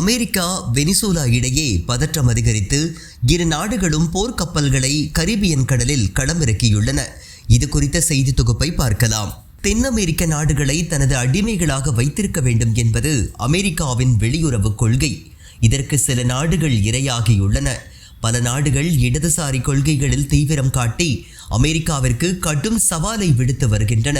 America Venezuela இடையே பதற்றம் அதிகரித்து இரு நாடுகளும் போர்க்கப்பல்களை கரிபியன் கடலில் களமிறக்கியுள்ளன. இது குறித்த செய்தி தொகுப்பை பார்க்கலாம். தென் அமெரிக்க நாடுகளை தனது அடிமைகளாக வைத்திருக்க வேண்டும் என்பது அமெரிக்காவின் வெளியுறவு கொள்கை. இதற்கு சில நாடுகள் இரையாகியுள்ளன. பல நாடுகள் இடதுசாரி கொள்கைகளில் தீவிரம் காட்டி அமெரிக்காவிற்கு கடும் சவாலை விடுத்து வருகின்றன.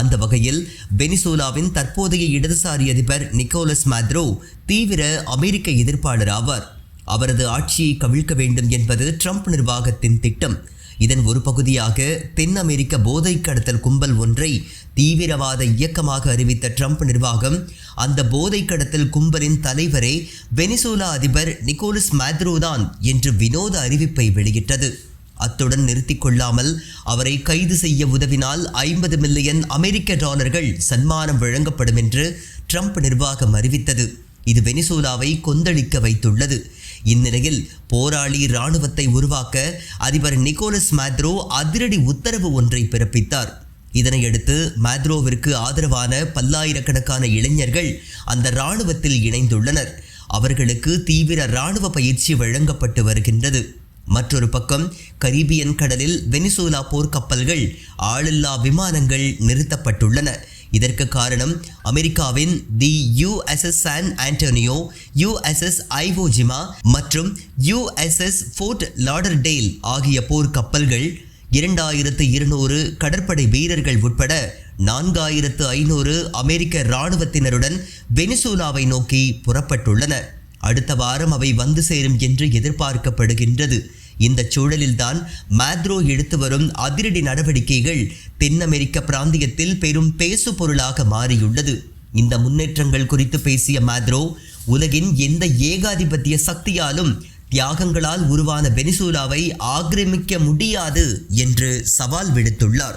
அந்த வகையில் வெனிசோலாவின் தற்போதைய இடதுசாரி அதிபர் நிக்கோலஸ் மேத்ரோ தீவிர அமெரிக்க எதிர்ப்பாளர் ஆவார். அவரது ஆட்சியை கவிழ்க்க வேண்டும் என்பது ட்ரம்ப் நிர்வாகத்தின் திட்டம். இதன் ஒரு பகுதியாக தென் அமெரிக்க போதை கடத்தல் கும்பல் ஒன்றை தீவிரவாத இயக்கமாக அறிவித்த ட்ரம்ப் நிர்வாகம் அந்த போதை கடத்தல் கும்பலின் தலைவரே வெனிசோலா அதிபர் நிக்கோலஸ் மேத்ரோ தான் என்று வினோத அறிவிப்பை வெளியிட்டது. அத்துடன் நிறுத்தி கொள்ளாமல் அவரை கைது செய்ய உதவினால் ஐம்பது மில்லியன் அமெரிக்க டாலர்கள் சன்மானம் வழங்கப்படும் என்று ட்ரம்ப் நிர்வாகம் அறிவித்தது. இது வெனிசூலாவை கொந்தளிக்க வைத்துள்ளது. இந்நிலையில் போராளி இராணுவத்தை உருவாக்க அதிபர் நிக்கோலஸ் மேத்ரோ அதிரடி உத்தரவு ஒன்றை பிறப்பித்தார். இதனையடுத்து மேத்ரோவிற்கு ஆதரவான பல்லாயிரக்கணக்கான இளைஞர்கள் அந்த இராணுவத்தில் இணைந்துள்ளனர். அவர்களுக்கு தீவிர இராணுவ பயிற்சி வழங்கப்பட்டு வருகின்றது. மற்றொரு பக்கம் கரீபியன் கடலில் வெனிசோலா போர்க்கப்பல்கள் ஆளில்லா விமானங்கள் நிறுத்தப்பட்டுள்ளன. இதற்கு காரணம் அமெரிக்காவின் the USS San Antonio USS Iwo Jima மற்றும் யுஎஸ்எஸ் ஃபோர்ட் லாடர்டேல் ஆகிய போர்க்கப்பல்கள் இரண்டாயிரத்து இருநூறு கடற்படை வீரர்கள் உட்பட நான்காயிரத்து ஐநூறு அமெரிக்க இராணுவத்தினருடன் வெனிசூலாவை நோக்கி புறப்பட்டுள்ளன. அடுத்த வாரம் அவை வந்து சேரும் என்று எதிர்பார்க்கப்படுகின்றது. இந்த சூழலில்தான் மேத்ரோ எடுத்து வரும் அதிரடி நடவடிக்கைகள் தென் அமெரிக்க பிராந்தியத்தில் பெரும் பேசு பொருளாக மாறியுள்ளது. இந்த முன்னேற்றங்கள் குறித்து பேசிய மேத்ரோ உலகின் எந்த ஏகாதிபத்திய சக்தியாலும் தியாகங்களால் உருவான வெனிசூலாவை ஆக்கிரமிக்க முடியாது என்று சவால் விடுத்துள்ளார்.